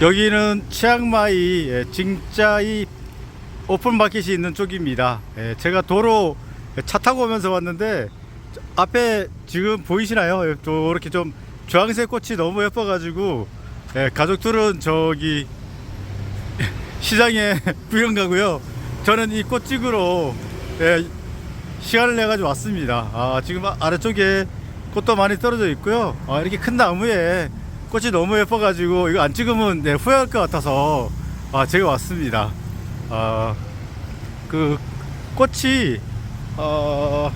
여기는 치앙마이 예, 징짜이 오픈 마켓이 있는 쪽입니다. 예, 제가 도로 차 타고 오면서 왔는데 저 앞에 지금 보이시나요? 예, 또 이렇게 좀 주황색 꽃이 너무 예뻐가지고 예, 가족들은 저기 시장에 구경 가고요. 저는 이꽃 찍으러 예, 시간을 내 가지고 왔습니다. 아, 지금 아래쪽에 꽃도 많이 떨어져 있고요. 아, 이렇게 큰 나무에 꽃이 너무 예뻐가지고 이거 안 찍으면 네, 후회할 것 같아서 아, 제가 왔습니다. 아, 그 꽃이 어,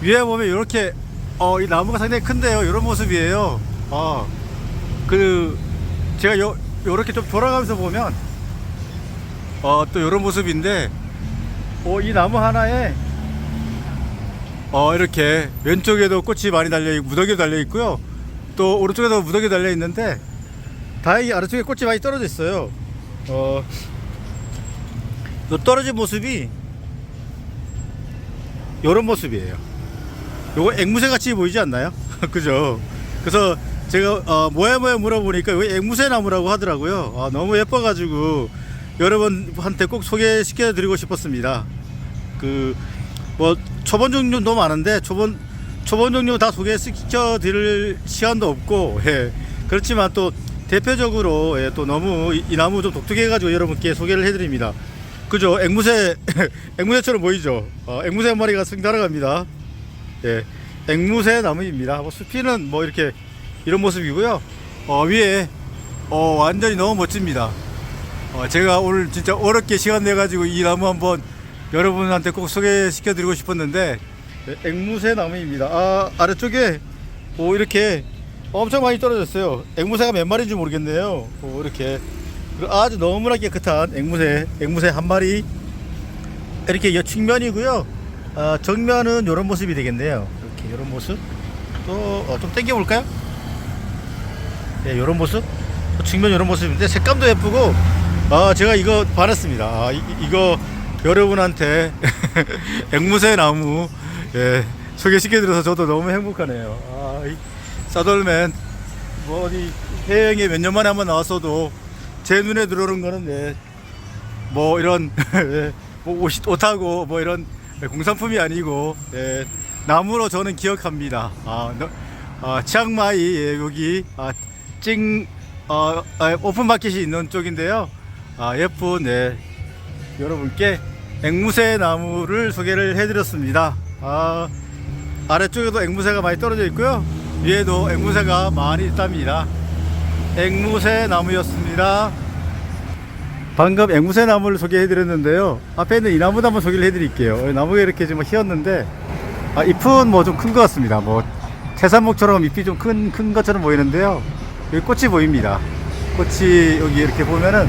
위에 보면 이렇게 어, 이 나무가 상당히 큰데요. 이런 모습이에요. 아, 그 제가 요 요렇게 좀 돌아가면서 보면 어, 또 이런 모습인데 어, 이 나무 하나에 어, 이렇게 왼쪽에도 꽃이 많이 달려 있고 무더기도 달려 있고요. 또 오른쪽에도 무더기 달려 있는데 다행히 아래쪽에 꽃이 많이 떨어져 있어요. 어, 요 떨어진 모습이 이런 모습이에요. 요거 앵무새 같이 보이지 않나요? 그죠? 그래서 제가 어, 뭐야 뭐야 물어보니까 이거 앵무새 나무라고 하더라고요. 아, 너무 예뻐가지고 여러분한테 꼭 소개시켜 드리고 싶었습니다. 그 뭐 초본 종류도 많은데 초본 초본 종류 다 소개시켜 드릴 시간도 없고 예. 그렇지만 또 대표적으로 예, 또 너무 이, 이 나무 좀 독특해 가지고 여러분께 소개를 해드립니다. 그죠? 앵무새 앵무새처럼 보이죠? 어, 앵무새 한 마리가 쓱 날아갑니다. 예, 앵무새 나무입니다. 뭐 숲이는 뭐 이렇게 이런 모습이고요. 어, 위에 어, 완전히 너무 멋집니다. 어, 제가 오늘 진짜 어렵게 시간 내 가지고 이 나무 한번 여러분한테 꼭 소개시켜 드리고 싶었는데 예, 앵무새 나무입니다. 아, 아래쪽에 오 이렇게 엄청 많이 떨어졌어요. 앵무새가 몇 마리인지 모르겠네요. 오, 이렇게 아주 너무나 깨끗한 앵무새, 앵무새 한 마리 이렇게 여 측면이고요. 아, 정면은 이런 모습이 되겠네요. 이렇게 이런 모습. 또 어, 좀 당겨 볼까요? 네, 이런 모습. 또 측면 이런 모습인데 색감도 예쁘고 아 제가 이거 반했습니다. 아, 이, 이거 여러분한테 앵무새 나무 예, 소개시켜드려서 저도 너무 행복하네요. 아, 이 사돌맨 뭐 어디 해외여행에 몇 년 만에 한번 나왔어도 제 눈에 들어오는 거는 예, 뭐 이런 예, 뭐 옷, 옷하고 뭐 이런 공산품이 아니고 예, 나무로 저는 기억합니다. 아, 너, 아 치앙마이 예, 여기 아, 찡 어, 아, 오픈 마켓이 있는 쪽인데요. 아, 예쁜 네, 여러분께 앵무새 나무를 소개를 해드렸습니다. 아, 아래쪽에도 앵무새가 많이 떨어져 있고요. 위에도 앵무새가 많이 있답니다. 앵무새 나무였습니다. 방금 앵무새 나무를 소개해 드렸는데요. 앞에 있는 이 나무도 한번 소개를 해 드릴게요. 나무가 이렇게 좀 휘었는데, 아, 잎은 뭐 좀 큰 것 같습니다. 뭐, 태산목처럼 잎이 좀 큰, 큰 것처럼 보이는데요. 여기 꽃이 보입니다. 꽃이 여기 이렇게 보면은,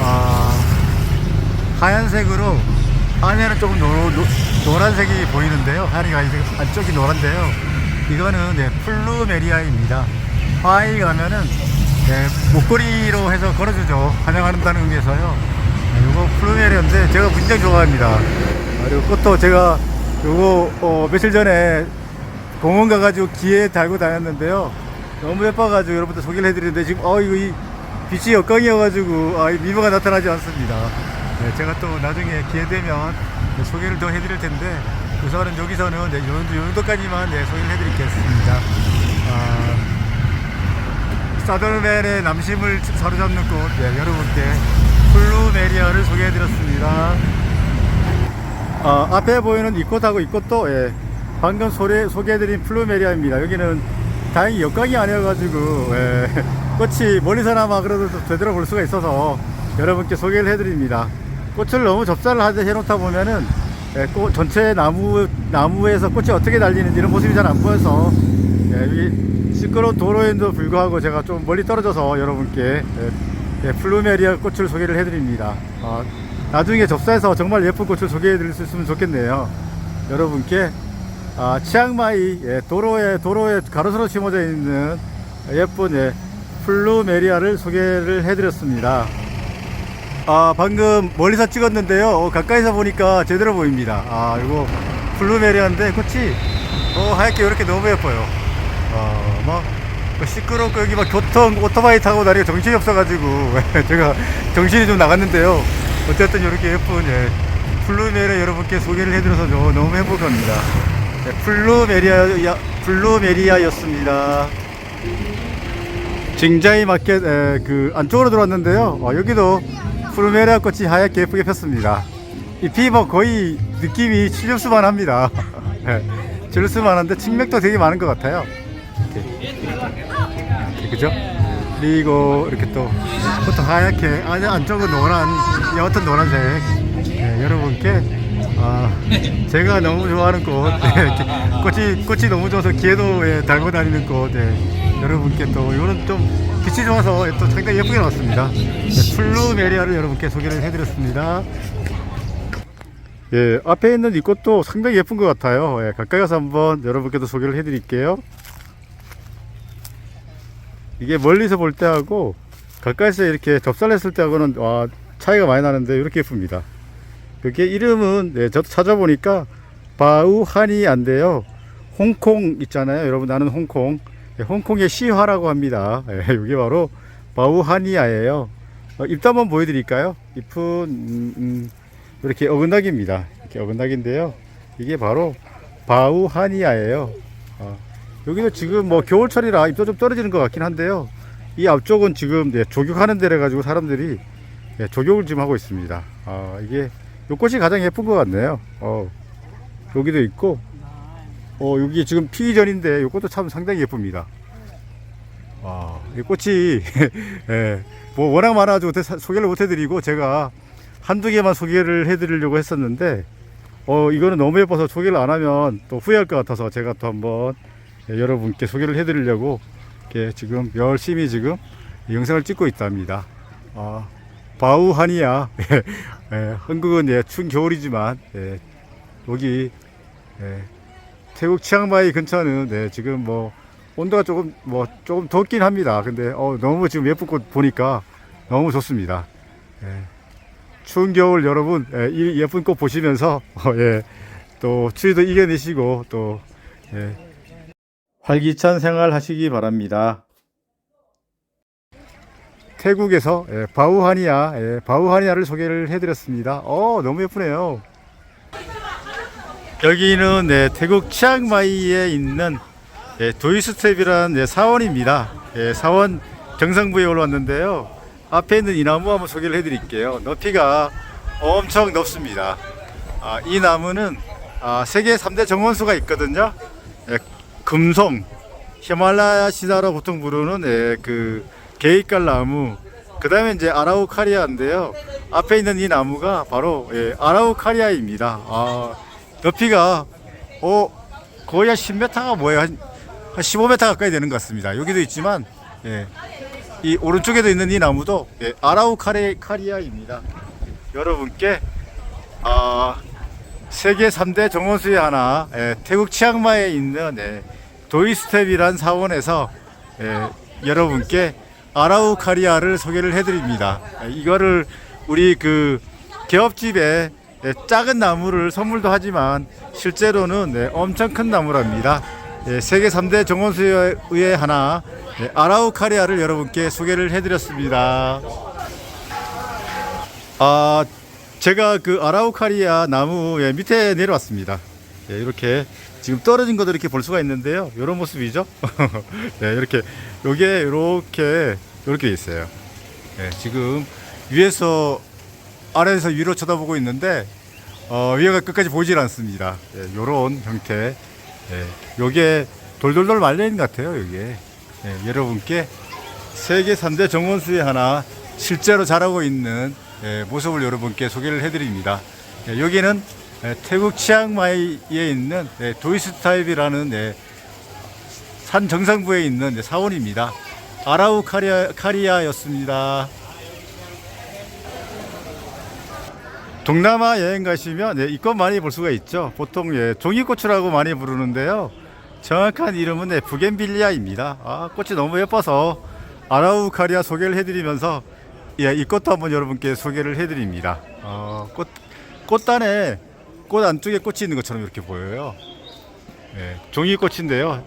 아, 하얀색으로, 안에는 조금 노, 노, 노란색이 보이는데요. 하얀이 아니고 안쪽이 노란데요. 이거는 네, 플루메리아입니다. 하와이 가면은 네, 목걸이로 해서 걸어주죠. 환영한다는 의미에서요. 네, 이거 플루메리아인데 제가 굉장히 좋아합니다. 그리고 꽃도 제가 요거 어, 며칠 전에 공원 가가지고 귀에 달고 다녔는데요. 너무 예뻐가지고 여러분들 소개를 해드리는데 지금 어 이거 이 빛이 역광이어가지고 아, 이 미모가 나타나지 않습니다. 네, 제가 또 나중에 기회 되면 네, 소개를 더 해드릴 텐데 우선은 여기서는 네, 요 정도, 요 정도까지만 네, 소개를 해드리겠습니다. 아, 사더맨의 남심을 사로잡는 꽃 네, 여러분께 플루메리아를 소개해드렸습니다. 아, 앞에 보이는 이 꽃하고 이 꽃도 예, 방금 소개, 소개해드린 플루메리아입니다. 여기는 다행히 역광이 아니어가지고 예, 꽃이 멀리서나마 그래도 제대로 볼 수가 있어서 여러분께 소개를 해드립니다. 꽃을 너무 접사를 하자 해놓다 보면은 예, 꽃 전체 나무 나무에서 꽃이 어떻게 달리는지 이런 모습이 잘 안 보여서 예, 이 시끄러운 도로에도 불구하고 제가 좀 멀리 떨어져서 여러분께 예, 예, 플루메리아 꽃을 소개를 해드립니다. 아, 나중에 접사해서 정말 예쁜 꽃을 소개해드릴 수 있으면 좋겠네요. 여러분께 아, 치앙마이 예, 도로에 도로에 가로수로 심어져 있는 예쁜 예, 플루메리아를 소개를 해드렸습니다. 아, 방금 멀리서 찍었는데요. 어, 가까이서 보니까 제대로 보입니다. 아, 이거 플루메리아인데 꽃이 어, 하얗게 이렇게 너무 예뻐요. 어, 뭐뭐 시끄럽고 여기 막 교통 오토바이 타고 다니까 정신이 없어가지고 제가 정신이 좀 나갔는데요. 어쨌든 이렇게 예쁜 예, 플루메리아 여러분께 소개를 해드려서 너- 너무 행복합니다. 네, 플루메리아 플루메리아였습니다. 징자이 마켓 에, 그 안쪽으로 들어왔는데요. 어, 여기도 플루메리아 꽃이 하얗게 예쁘게 폈습니다. 잎이 뭐 거의 느낌이 칠류수만 합니다. 네, 칠류수만 한데 측맥도 되게 많은 것 같아요. 이렇게, 이렇게, 그죠? 그리고 이렇게 또 보통 하얗게 안, 안쪽은 노란 여하튼 노란색 네, 여러분께 아, 제가 너무 좋아하는 꽃 네, 꽃이 꽃이 너무 좋아서 기에도 달고 다니는 꽃 네, 여러분께 또 이거는 좀 빛이 좋아서 또 상당히 예쁘게 나왔습니다 네, 플루메리아를 여러분께 소개를 해드렸습니다 예, 앞에 있는 이 꽃도 상당히 예쁜 것 같아요 예, 가까이 가서 한번 여러분께도 소개를 해드릴게요 이게 멀리서 볼 때하고 가까이서 이렇게 접살했을 때하고는 와 차이가 많이 나는데 이렇게 예쁩니다. 그게 이름은 네, 저도 찾아보니까 바우하니 안데요. 홍콩 있잖아요. 여러분 나는 홍콩. 네, 홍콩의 시화라고 합니다. 예, 이게 바로 바우하니아예요. 어, 잎도 한번 보여드릴까요? 잎은 음, 음, 이렇게 어긋나기입니다. 이렇게 어긋나기인데요. 이게 바로 바우하니아예요. 어, 여기는 지금 뭐 겨울철이라 잎도 좀 떨어지는 것 같긴 한데요. 이 앞쪽은 지금 네, 조격하는 데래 가지고 사람들이 네, 조격을 지금 하고 있습니다. 아 이게 요 꽃이 가장 예쁜 것 같네요. 어 여기도 있고 어 여기 지금 피기 전인데 요 꽃도 참 상당히 예쁩니다. 아이 꽃이 예, 뭐 워낙 많아가지고 대- 소개를 못 해드리고 제가 한두 개만 소개를 해드리려고 했었는데 어 이거는 너무 예뻐서 소개를 안 하면 또 후회할 것 같아서 제가 또 한번 예, 여러분께 소개를 해드리려고 이렇게 지금 열심히 지금 영상을 찍고 있답니다. 아, 바우하니야. 예, 예, 한국은 예, 추운 겨울이지만 예, 여기 예, 태국 치앙마이 근처는 네, 지금 뭐 온도가 조금 뭐 조금 덥긴 합니다. 근데 어, 너무 지금 예쁜 꽃 보니까 너무 좋습니다. 예, 추운 겨울 여러분 예, 이 예쁜 꽃 보시면서 어, 예, 또 추위도 이겨내시고 또 예, 활기찬 생활 하시기 바랍니다. 태국에서 예, 바우하니아, 예, 바우하니아를 소개를 해드렸습니다. 어, 너무 예쁘네요. 여기는 네, 태국 치앙마이에 있는 예, 도이스텝이라는 예, 사원입니다. 예, 사원 정상부에 올라왔는데요. 앞에 있는 이 나무 한번 소개를 해드릴게요. 높이가 엄청 높습니다. 아, 이 나무는 아, 세계 3대 정원수가 있거든요. 예, 금송, 히말라야 시나라 보통 부르는 예, 그 게이깔 나무. 그 다음에 이제 아라우카리아인데요. 앞에 있는 이 나무가 바로 예, 아라우카리아입니다. 아, 높이가 어 거의 한 10m가 뭐예요? 한, 한 15m 가까이 되는 것 같습니다. 여기도 있지만 예, 이 오른쪽에도 있는 이 나무도 예, 아라우카리아입니다. 여러분께 아, 세계 3대 정원수의 하나 예, 태국 치앙마이에 있는 예, 도이스텝이란 사원에서 예, 여러분께 아라우카리아를 소개를 해드립니다. 예, 이거를 우리 그 개업집에 예, 작은 나무를 선물도 하지만 실제로는 네, 엄청 큰 나무랍니다. 예, 세계 3대 정원수의 하나 예, 아라우카리아를 여러분께 소개를 해드렸습니다. 아, 제가 그 아라우카리아 나무 예, 밑에 내려왔습니다. 예, 이렇게 지금 떨어진 것들 이렇게 볼 수가 있는데요. 이런 모습이죠. 네, 이렇게 요게 이렇게 이렇게 있어요. 예, 지금 위에서 아래에서 위로 쳐다보고 있는데 어, 위에가 끝까지 보이질 않습니다. 예, 요런 형태. 예, 요게 돌돌돌 있는 것 같아요. 요게 예, 여러분께 세계 3대 정원 수의 하나 실제로 자라고 있는 예, 모습을 여러분께 소개를 해드립니다. 예, 여기는 예, 태국 치앙마이에 있는 예, 도이스타입이라는 예, 산 정상부에 있는 예, 사원입니다. 아라우 카리아 카리아였습니다. 동남아 여행 가시면 예, 이것 많이 볼 수가 있죠. 보통 예, 종이꽃이라고 많이 부르는데요. 정확한 이름은 예, 부겐빌리아입니다. 아, 꽃이 너무 예뻐서 아라우카리아 소개를 해드리면서 예, 이 꽃도 한번 여러분께 소개를 해드립니다. 어, 꽃 꽃단에 꽃 안쪽에 꽃이 있는 것처럼 이렇게 보여요. 예, 종이꽃인데요.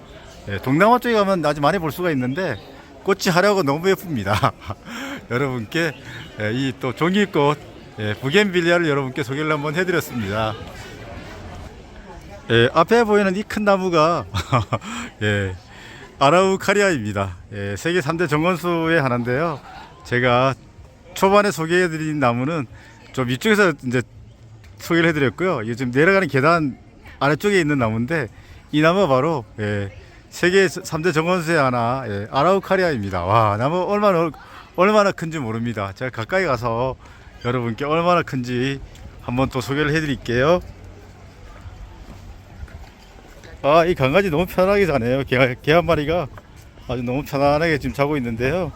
예, 동남아 쪽에 가면 아주 많이 볼 수가 있는데 꽃이 화려하고 너무 예쁩니다. 여러분께 예, 이또 종이꽃 예, 부겐빌리아를 여러분께 소개를 한번 해드렸습니다. 예, 앞에 보이는 이 큰 나무가 예, 아라우카리아입니다. 예, 세계 3대 정원수의 하나인데요. 제가 초반에 소개해드린 나무는 좀 이쪽에서 이제 소개를 해드렸고요. 지금 내려가는 계단 아래쪽에 있는 나무인데 이 나무가 바로 예, 세계 3대 정원수의 하나 예, 아라우카리아입니다. 와 나무 얼마나 얼마나 큰지 모릅니다. 제가 가까이 가서 여러분께 얼마나 큰지 한번 또 소개를 해드릴게요. 아, 이 강아지 너무 편하게 자네요. 개, 개한 마리가 아주 너무 편안하게 지금 자고 있는데요.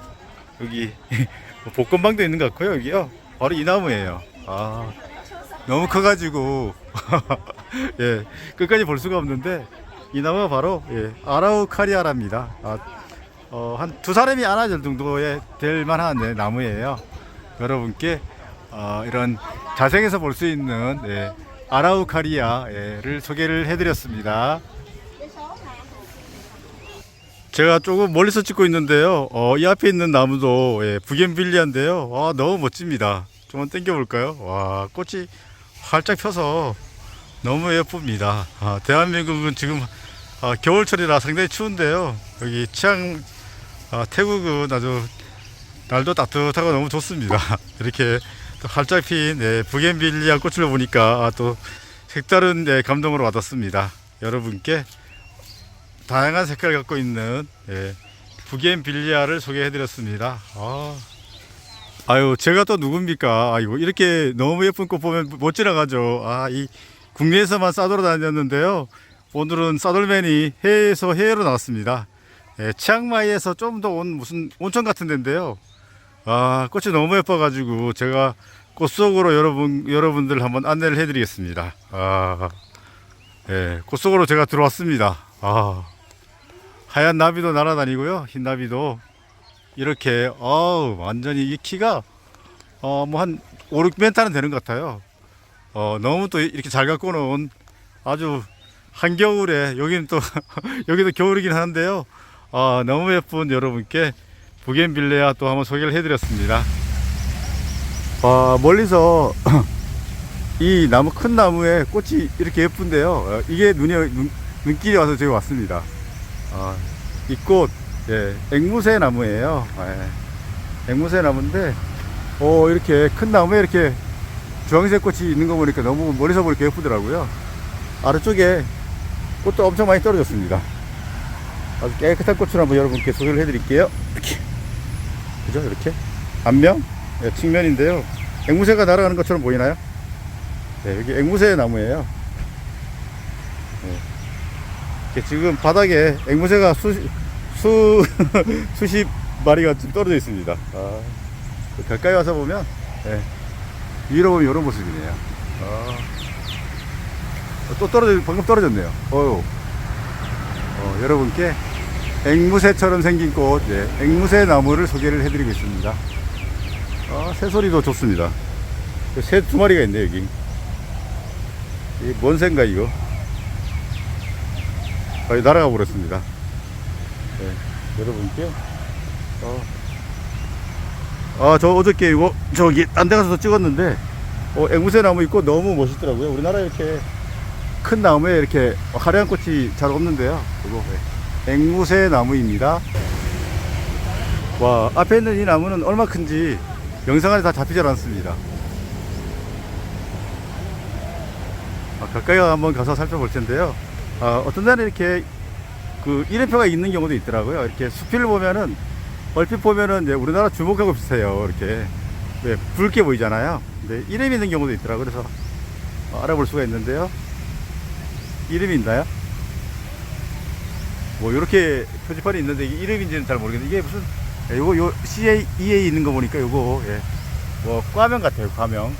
여기 뭐 복권방도 있는 것 같고요. 여기요. 바로 이 나무예요. 아, 너무 커가지고 예 끝까지 볼 수가 없는데 이 나무가 바로 예, 아라우카리아랍니다. 아, 어, 한 두 사람이 안아줄 정도의 될 만한 예, 나무예요. 여러분께 어, 이런 자생에서 볼 수 있는 예, 아라우카리아를 소개를 해드렸습니다. 제가 조금 멀리서 찍고 있는데요. 어, 이 앞에 있는 나무도 예, 부겐빌리아인데요. 와, 너무 멋집니다. 좀만 당겨 볼까요? 와, 꽃이 활짝 펴서 너무 예쁩니다. 아, 대한민국은 지금 아, 겨울철이라 상당히 추운데요. 여기 치앙 아, 태국은 아주 날도 따뜻하고 너무 좋습니다. 이렇게 또 활짝 핀 예, 부겐빌리아 꽃을 보니까 아, 또 색다른 예, 감동을 받았습니다. 여러분께 다양한 색깔을 갖고 있는 예, 부겐빌리아를 소개해드렸습니다. 아, 아유 제가 또 누굽니까? 아이고 이렇게 너무 예쁜 꽃 보면 못 지나가죠. 아 이 국내에서만 싸돌아 다녔는데요. 오늘은 싸돌맨이 해외에서 해외로 나왔습니다. 예, 치앙마이에서 좀 더 온 무슨 온천 같은 데인데요. 아 꽃이 너무 예뻐가지고 제가 꽃 속으로 여러분 여러분들 한번 안내를 해드리겠습니다. 아, 예, 꽃 속으로 제가 들어왔습니다. 아. 하얀 나비도 날아다니고요. 흰 나비도 이렇게 어우 완전히 이 키가 어 뭐 한 5, 6m는 되는 것 같아요. 어 너무 또 이렇게 잘 갖고 놓은 아주 한겨울에 여기는 또 여기도 겨울이긴 하는데요. 아 너무 예쁜 여러분께 부겐빌레아 또 한번 소개를 해드렸습니다. 아 멀리서 이 나무 큰 나무에 꽃이 이렇게 예쁜데요. 어, 이게 눈이 눈, 눈길이 와서 저기 왔습니다. 아, 이 꽃, 예, 앵무새 나무예요. 예, 앵무새 나무인데, 오, 이렇게 큰 나무에 이렇게 주황색 꽃이 있는 거 보니까 너무 멀리서 보니까 예쁘더라고요. 아래쪽에 꽃도 엄청 많이 떨어졌습니다. 아주 깨끗한 꽃을 한번 여러분께 소개를 해드릴게요. 이렇게. 그죠? 이렇게. 앞면, 예, 측면인데요. 앵무새가 날아가는 것처럼 보이나요? 네, 여기 앵무새 나무예요. 이렇게 지금 바닥에 앵무새가 수, 수, 수십 마리가 좀 떨어져 있습니다. 아, 가까이 와서 보면, 예, 위로 보면 이런 모습이네요. 아, 또 떨어져, 방금 떨어졌네요. 어유. 어, 여러분께 앵무새처럼 생긴 꽃, 예, 앵무새 나무를 소개를 해드리고 있습니다. 아, 새소리도 좋습니다. 새 두 마리가 있네, 여기. 이뭔 새인가, 이거? 거의 날아가 버렸습니다. 네, 여러분께. 어. 아, 저 어저께 이거, 저기, 딴데 가서 찍었는데, 어, 앵무새 나무 있고 너무 멋있더라고요. 우리나라 이렇게 큰 나무에 이렇게 화려한 꽃이 잘 없는데요. 그거, 네. 앵무새 나무입니다. 와, 앞에 있는 이 나무는 얼마 큰지 영상 안에 다 잡히질 않습니다. 아, 가까이 한번 가서 살펴볼 텐데요. 아, 어떤 날은 이렇게 그 이름표가 있는 경우도 있더라고요. 이렇게 수필을 보면은 얼핏 보면은 이제 우리나라 주목하고 비슷해요. 이렇게 네, 붉게 보이잖아요. 근데 이름이 있는 경우도 있더라고요. 그래서 어, 알아볼 수가 있는데요. 이름이 있나요? 뭐 이렇게 표지판이 있는데 이게 이름인지는 잘 모르겠는데 이게 무슨 예, 요거 요 CA EA 있는 거 보니까 요거 예. 뭐 과명 같아요. 과명.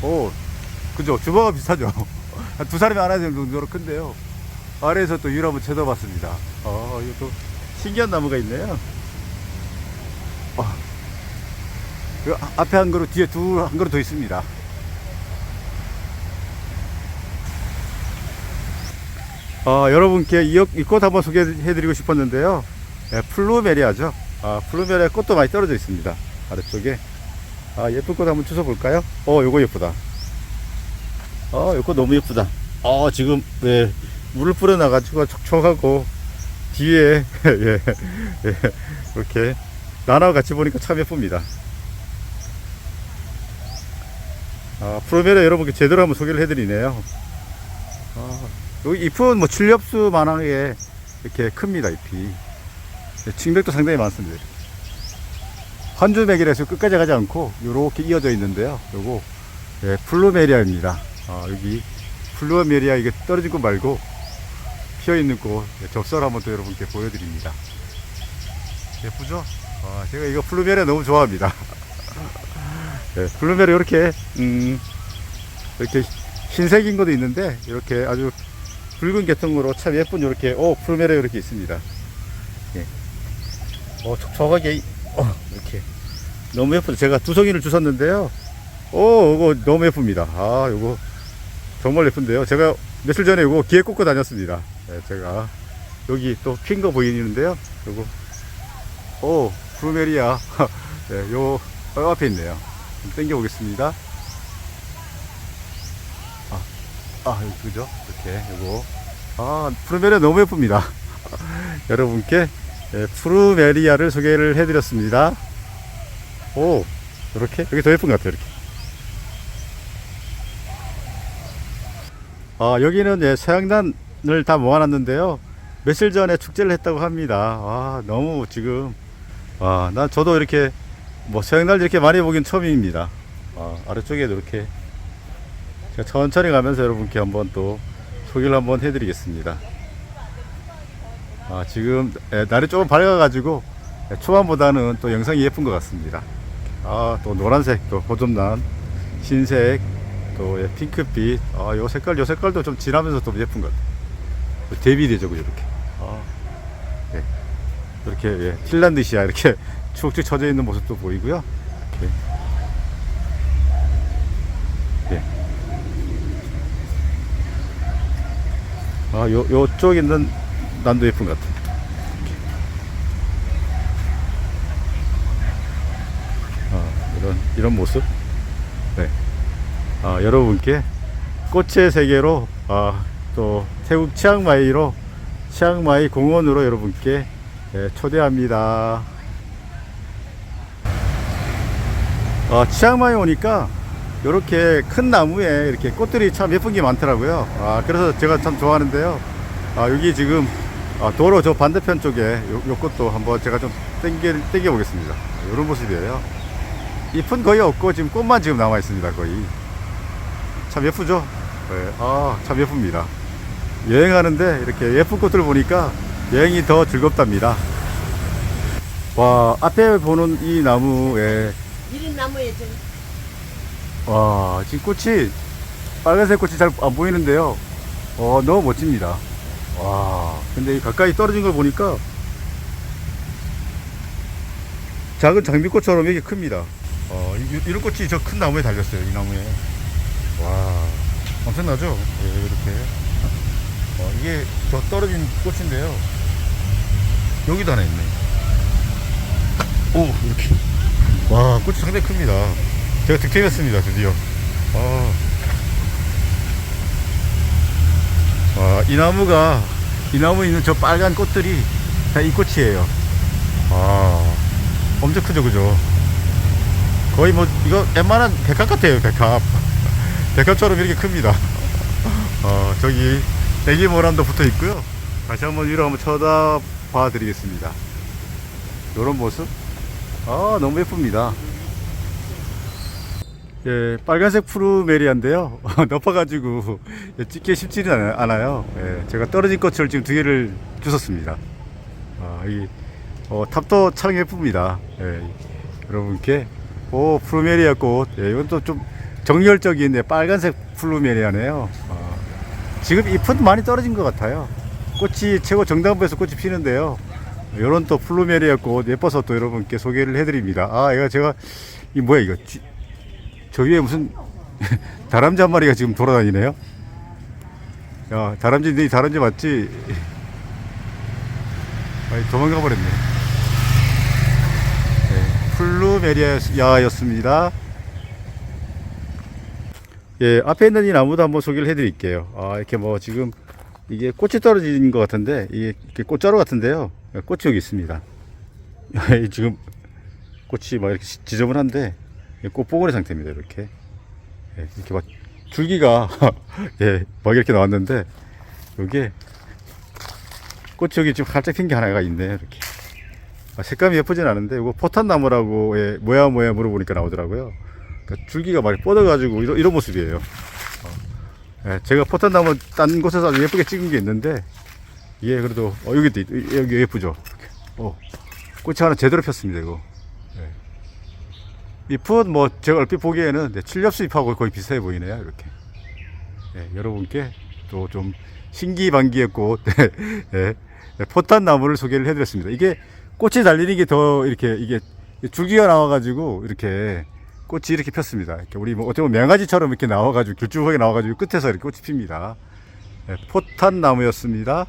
오, 그죠? 주먹가 비슷하죠. 한 두 사람이 안아야 되는 정도로 큰데요. 아래에서 또 위로 한번 쳐다봤습니다. 어, 이거 또 신기한 나무가 있네요. 어, 그 앞에 한 그루, 뒤에 두, 한 그루 더 있습니다. 어, 여러분께 이, 이 꽃 한번 소개해드리고 싶었는데요. 예, 플루메리아죠. 아, 플루메리아 꽃도 많이 떨어져 있습니다. 아래쪽에. 아, 예쁜 꽃 한번 주워 볼까요? 어, 요거 예쁘다. 어, 요거 너무 예쁘다. 어, 지금, 예, 물을 뿌려놔가지고 촉촉하고, 뒤에, 예, 예, 이렇게, 나나와 같이 보니까 참 예쁩니다. 아, 프로메라 여러분께 제대로 한번 소개를 해드리네요. 아, 여기 잎은 뭐 칠렵수 만하게 이렇게 큽니다, 잎이. 네, 층백도 상당히 많습니다. 환주맥이라서 끝까지 가지 않고 이렇게 이어져 있는데요. 요거 예, 플루메리아입니다. 아, 여기 플루메리아 이게 떨어진 것 말고 피어 있는 꽃 예, 접사를 한번 또 여러분께 보여드립니다. 예쁘죠? 아, 제가 이거 플루메리아 너무 좋아합니다. 예, 플루메리아 이렇게 음, 이렇게 흰색인 것도 있는데 이렇게 아주 붉은 계통으로 참 예쁜 이렇게 오 플루메리아 이렇게 있습니다. 예. 어, 촉촉하게 이- 어, 이렇게 너무 예쁘죠. 제가 두 송이를 주웠는데요. 오, 이거 너무 예쁩니다. 아, 이거 정말 예쁜데요. 제가 며칠 전에 이거 기에 꽂고 다녔습니다. 네, 제가 여기 또 핀 거 보이는데요. 요거 오, 플루메리아. 네, 요 어, 앞에 있네요. 좀 당겨 보겠습니다. 아, 아, 그죠? 이렇게 요거 아, 플루메리아 너무 예쁩니다. 여러분께 예, 프루메리아를 소개를 해드렸습니다. 오, 이렇게? 여기 더 예쁜 것 같아요, 이렇게. 아, 여기는 예, 서양단을 다 모아놨는데요. 며칠 전에 축제를 했다고 합니다. 아, 너무 지금, 아, 난 저도 이렇게, 뭐, 서양단 이렇게 많이 보긴 처음입니다. 아, 아래쪽에도 이렇게, 천천히 가면서 여러분께 한번 또 소개를 한번 해드리겠습니다. 아, 지금 예, 날이 조금 밝아가지고 예, 초반보다는 또 영상이 예쁜 것 같습니다. 아, 또 노란색, 또 호접난, 흰색, 또 예, 핑크빛. 아, 요 색깔, 요 색깔도 좀 진하면서 또 예쁜 것 같아요. 대비되죠, 이렇게. 아, 예. 이렇게 예, 핀란드시아 이렇게 축축 쳐져 있는 모습도 보이고요. 이렇게. 예. 아, 요, 요쪽에 있는 난도 예쁜 것 같아요. 아, 이런, 이런 모습. 네. 아, 여러분께 꽃의 세계로, 아, 또 태국 치앙마이로, 치앙마이 공원으로 여러분께 예, 초대합니다. 아, 치앙마이 오니까 이렇게 큰 나무에 이렇게 꽃들이 참 예쁜 게 많더라고요. 아, 그래서 제가 참 좋아하는데요. 아, 여기 지금 아, 도로 저 반대편 쪽에 요, 요 꽃도 한번 제가 좀 땡겨, 땡겨 보겠습니다. 이런 모습이에요. 잎은 거의 없고 지금 꽃만 지금 남아 있습니다. 거의. 참 예쁘죠? 네, 아, 참 예쁩니다. 여행하는데 이렇게 예쁜 꽃들 보니까 여행이 더 즐겁답니다. 와, 앞에 보는 이 나무에 이른 나무에 좀 와, 지금 꽃이 빨간색 꽃이 잘 안 보이는데요. 어, 너무 멋집니다. 와, 근데 이 가까이 떨어진 걸 보니까 작은 장미꽃처럼 이게 큽니다. 어, 이, 이런 꽃이 저 큰 나무에 달렸어요. 이 나무에. 와, 엄청나죠? 예, 이렇게. 어, 이게 저 떨어진 꽃인데요. 여기도 하나 있네. 오, 이렇게. 와, 꽃이 상당히 큽니다. 제가 득템했습니다, 드디어. 아. 와, 이 나무가, 이 나무에 있는 저 빨간 꽃들이 다 이 꽃이에요. 아, 엄청 크죠, 그죠? 거의 뭐, 이거 웬만한 백합 같아요, 백합. 백합처럼 이렇게 큽니다. 어, 저기, 대기모란도 붙어 있고요. 다시 한번 위로 한번 쳐다봐 드리겠습니다. 요런 모습. 아, 너무 예쁩니다. 예, 빨간색 프루메리아인데요. 높아가지고 예, 찍기 쉽지는 않아- 않아요. 예, 제가 떨어진 꽃을 지금 두 개를 주웠습니다. 아, 이 어, 탑도 참 예쁩니다. 예, 여러분께 오 프루메리아 꽃. 예, 이건 또 좀 정열적인 예, 빨간색 프루메리아네요. 아, 지금 잎은 많이 떨어진 것 같아요. 꽃이 최고 정당부에서 꽃이 피는데요. 이런 또 플루메리아 꽃 예뻐서 또 여러분께 소개를 해드립니다. 아, 이거 제가 이 뭐야 이거 쥐- 저 위에 무슨 다람쥐 한 마리가 지금 돌아다니네요. 야, 다람쥐, 네 다람쥐 맞지? 아니, 도망가 버렸네. 네, 플루메리아였습니다. 예, 앞에 있는 이 나무도 한번 소개를 해드릴게요. 아, 이렇게 뭐 지금 이게 꽃이 떨어진 것 같은데, 이게 꽃자루 같은데요. 예, 꽃이 여기 있습니다. 지금 꽃이 막 이렇게 지- 지저분한데, 예, 꽃봉오리 상태입니다. 이렇게. 예, 이렇게 막 줄기가 예, 막 이렇게 나왔는데 여기에 꽃이 여기 지금 살짝 핀 게 하나가 있네 이렇게 아, 색감이 예쁘진 않은데 이거 포탄나무라고 예, 뭐야 뭐야 물어보니까 나오더라고요 그러니까 줄기가 많이 뻗어가지고 이런, 이런 모습이에요 어. 예, 제가 포탄나무 딴 곳에서 아주 예쁘게 찍은 게 있는데 이게 그래도 어, 여기도 있- 여기 예쁘죠. 어, 꽃이 하나 제대로 폈습니다 이거 잎은 뭐 제가 얼핏 보기에는 네, 칠렵수 잎하고 거의 비슷해 보이네요 이렇게. 예, 여러분께 또 좀 신기반기의 꽃 예, 예, 포탄 나무를 소개를 해드렸습니다. 이게 꽃이 달리는 게 더 이렇게 이게 줄기가 나와가지고 이렇게 꽃이 이렇게 폈습니다. 이렇게 우리 뭐 어떻게 보면 명아지처럼 이렇게 나와가지고 길쭉하게 나와가지고 끝에서 이렇게 꽃이 핍니다. 예, 포탄 나무였습니다.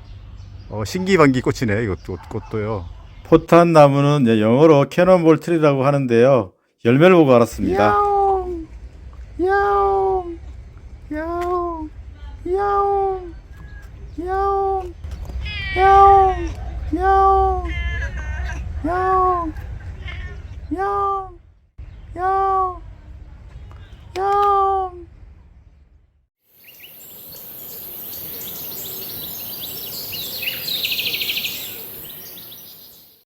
어, 신기반기 꽃이네 이것도 꽃도요. 포탄 나무는 예, 영어로 캐논볼 트리라고 하는데요 열매를 보고 알았습니다. 야옹, 야옹, 야옹, 야옹, 야옹, 야옹, 야옹, 야옹, 야옹, 야옹, 야옹.